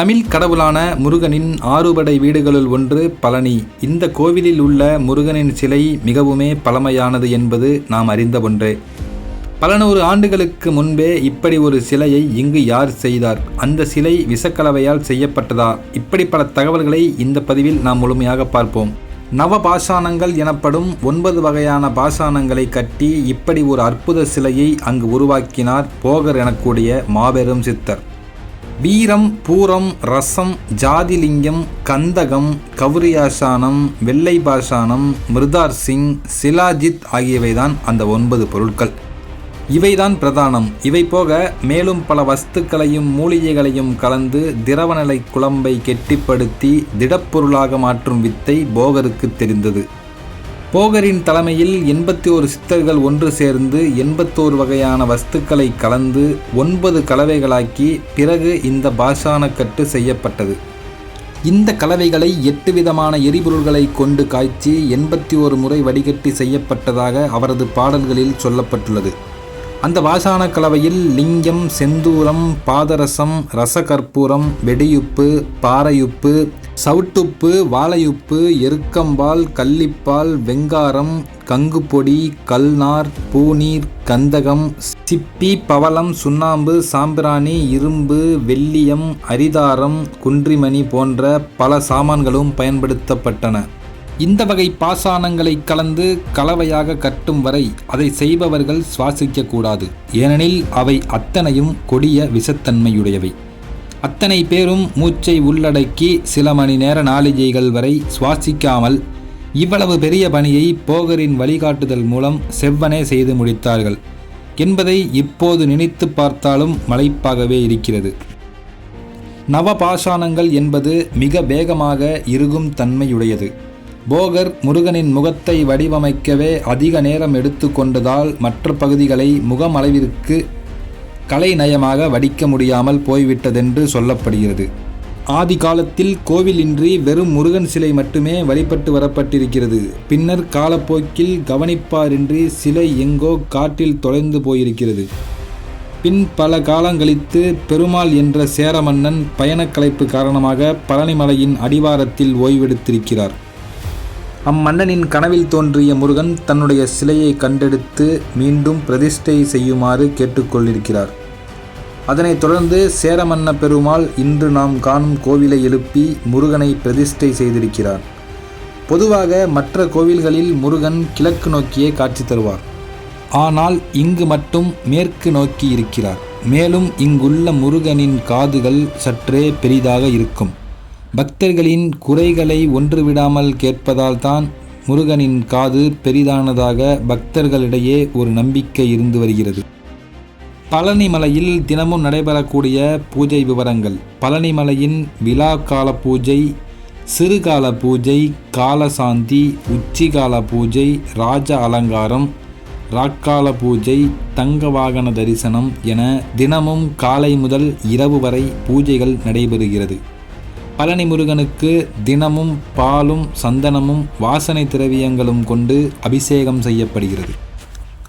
தமிழ் கடவுளான முருகனின் ஆறுபடை வீடுகளுள் ஒன்று பழனி. இந்த கோவிலில் உள்ள முருகனின் சிலை மிகவுமே பழமையானது என்பது நாம் அறிந்த ஒன்றே. பல நூறு ஆண்டுகளுக்கு முன்பே இப்படி ஒரு சிலையை இங்கு யார் செய்தார்? அந்த சிலை விஷக்கலவையால் செய்யப்பட்டதா? இப்படி பல தகவல்களை இந்த பதிவில் நாம் முழுமையாக பார்ப்போம். நவ பாஷாணங்கள் எனப்படும் ஒன்பது வகையான பாஷாணங்களை கட்டி இப்படி ஒரு அற்புத சிலையை அங்கு உருவாக்கினார் போகர் எனக்கூடிய மாபெரும் சித்தர். வீரம் பூரம் ரசம் ஜாதிலிங்கம் கந்தகம் கவுரியாசானம் வெள்ளை பாஷானம் மிருதார் சிங் சிலாஜித் ஆகியவைதான் அந்த ஒன்பது பொருட்கள். இவைதான் பிரதானம். இவை போக மேலும் பல வஸ்துக்களையும் மூலிகைகளையும் கலந்து திரவநிலை குழம்பை கெட்டிப்படுத்தி திடப்பொருளாக மாற்றும் வித்தை போகருக்கு தெரிந்தது. போகரின் தலைமையில் எண்பத்தி ஒரு சித்தர்கள் ஒன்று சேர்ந்து எண்பத்தோரு வகையான வஸ்துக்களை கலந்து ஒன்பது கலவைகளாக்கி பிறகு இந்த பாஷானக்கட்டு செய்யப்பட்டது. இந்த கலவைகளை எட்டு விதமான எரிபொருள்களை கொண்டு காய்ச்சி எண்பத்தி ஒரு முறை வடிகட்டி செய்யப்பட்டதாக அவரது பாடல்களில் சொல்லப்பட்டுள்ளது. அந்த வாசான கலவையில் லிங்கம் செந்தூரம் பாதரசம் ரசகற்பூரம் வெடியுப்பு பாறையுப்பு சவுட்டுப்பு வாழையுப்பு எருக்கம்பால் கள்ளிப்பால் வெங்காரம் கங்குப்பொடி கல்நார் பூநீர் கந்தகம் சிப்பி பவளம் சுண்ணாம்பு சாம்பிராணி இரும்பு வெள்ளியம் அரிதாரம் குன்றிமணி போன்ற பல சாமான்களும் பயன்படுத்தப்பட்டன. இந்த வகை பாசானங்களை கலந்து கலவையாக கட்டும் வரை அதை செய்பவர்கள் சுவாசிக்கக்கூடாது. ஏனெனில் அவை அத்தனையும் கொடிய விஷத்தன்மையுடையவை. அத்தனை பேரும் மூச்சை உள்ளடக்கி சில மணி நேர நாளிகைகள் வரை சுவாசிக்காமல் இவ்வளவு பெரிய பணியை போகரின் வழிகாட்டுதல் மூலம் செவ்வனே செய்து முடித்தார்கள். என்பதை இப்போது நினைத்து பார்த்தாலும் மலைப்பாகவே இருக்கிறது. நவபாஷாணங்கள் என்பது மிக வேகமாக இறுகும் தன்மையுடையது. போகர் முருகனின் முகத்தை வடிவமைக்கவே அதிக நேரம் எடுத்துக்கொண்டதால் மற்ற பகுதிகளை முகமளவிற்கு கலைநயமாக வடிக்க முடியாமல் போய்விட்டதென்று சொல்லப்படுகிறது. ஆதி காலத்தில் கோவிலின்றி வெறும் முருகன் சிலை மட்டுமே வழிபட்டு வரப்பட்டிருக்கிறது. பின்னர் காலப்போக்கில் கவனிப்பாரின்றி சிலை எங்கோ காட்டில் தொலைந்து போயிருக்கிறது. பின் பல காலங்களித்து பெருமாள் என்ற சேர மன்னன் பயணக்கலைப்பு காரணமாக பழனிமலையின் அடிவாரத்தில் ஓய்வெடுத்திருக்கிறார். அம்மன்னனின் கனவில் தோன்றிய முருகன் தன்னுடைய சிலையை கண்டெடுத்து மீண்டும் பிரதிஷ்டை செய்யுமாறு கேட்டுக்கொண்டிருக்கிறார். அதனைத் தொடர்ந்து சேரமன்ன பெருமாள் இன்று நாம் காணும் கோவிலை எழுப்பி முருகனை பிரதிஷ்டை செய்திருக்கிறார். பொதுவாக மற்ற கோவில்களில் முருகன் கிழக்கு நோக்கியே காட்சி தருவார். ஆனால் இங்கு மட்டும் மேற்கு நோக்கி இருக்கிறார். மேலும் இங்குள்ள முருகனின் காதுகள் சற்றே பெரிதாக இருக்கும். பக்தர்களின் குறைகளை ஒன்றுவிடாமல் கேட்பதால் தான் முருகனின் காது பெரிதானதாக பக்தர்களிடையே ஒரு நம்பிக்கை இருந்து வருகிறது. பழனிமலையில் தினமும் நடைபெறக்கூடிய பூஜை விவரங்கள். பழனிமலையின் விழா கால பூஜை சிறுகால பூஜை காலசாந்தி உச்சிகால பூஜை ராஜ அலங்காரம் ராக்கால பூஜை தங்க வாகன தரிசனம் என தினமும் காலை முதல் இரவு வரை பூஜைகள் நடைபெறுகிறது. பழனி முருகனுக்கு தினமும் பாலும் சந்தனமும் வாசனை திரவியங்களும் கொண்டு அபிஷேகம் செய்யப்படுகிறது.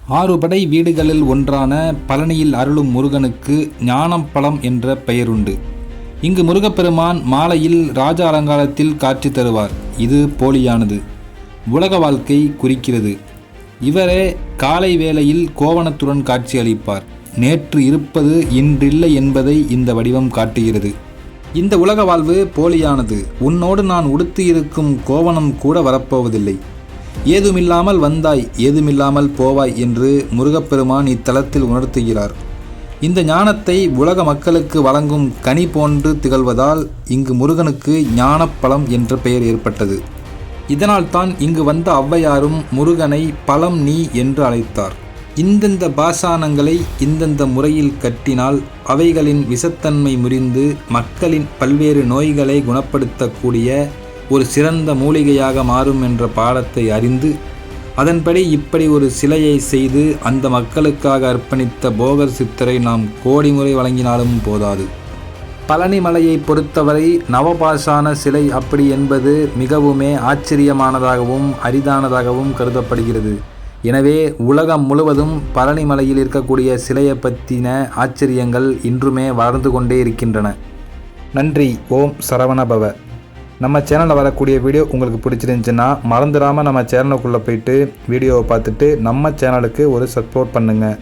ஆறுபடை வீடுகளில் ஒன்றான பழனியில் அருளும் முருகனுக்கு ஞானப்பழம் என்ற பெயருண்டு. இங்கு முருகப்பெருமான் மாலையில் ராஜ அலங்காரத்தில் காட்சி தருவார். இது போலியானது. உலக வாழ்க்கை குறிக்கிறது. இவரே காலை வேளையில் கோவணத்துடன் காட்சியளிப்பார் நேற்று இருப்பது இன்றில்லை என்பதை இந்த வடிவம் காட்டுகிறது. இந்த உலக வாழ்வு போலியானது. உன்னோடு நான் உடுத்து இருக்கும் கோவணம் கூட வரப்போவதில்லை. ஏதுமில்லாமல் வந்தாய் ஏதுமில்லாமல் போவாய் என்று முருகப்பெருமான் இத்தலத்தில் உணர்த்துகிறார். இந்த ஞானத்தை உலக மக்களுக்கு வழங்கும் கனி போன்று திகழ்வதால் இங்கு முருகனுக்கு ஞானப்பழம் என்ற பெயர் ஏற்பட்டது. இதனால் தான் இங்கு வந்த ஔவையாரும் முருகனை பழம் நீ என்று அழைத்தார். இந்தந்த பாசானங்களை இந்தந்த முறையில் கட்டினால் அவைகளின் விஷத்தன்மை முறிந்து மக்களின் பல்வேறு நோய்களை குணப்படுத்தக்கூடிய ஒரு சிறந்த மூலிகையாக மாறும் என்ற பாடத்தை அறிந்து அதன்படி இப்படி ஒரு சிலையை செய்து அந்த மக்களுக்காக அர்ப்பணித்த போகர் சித்தரை நாம் கோடி முறை வழங்கினாலும் போதாது. பழனி மலையை பொறுத்தவரை நவபாஷான சிலை அப்படி என்பது மிகவுமே ஆச்சரியமானதாகவும் அரிதானதாகவும் கருதப்படுகிறது. எனவே உலகம் முழுவதும் பழனி மலையில் இருக்கக்கூடிய சிலையை பற்றின ஆச்சரியங்கள் இன்றுமே வளர்ந்து கொண்டே இருக்கின்றன. நன்றி. ஓம் சரவணபவ. நம்ம சேனலில் வரக்கூடிய வீடியோ உங்களுக்கு பிடிச்சிருந்துச்சுன்னா மறந்துடாமல் நம்ம சேனலுக்குள்ளே போயிட்டு வீடியோவை பார்த்துட்டு நம்ம சேனலுக்கு ஒரு சப்போர்ட் பண்ணுங்கள்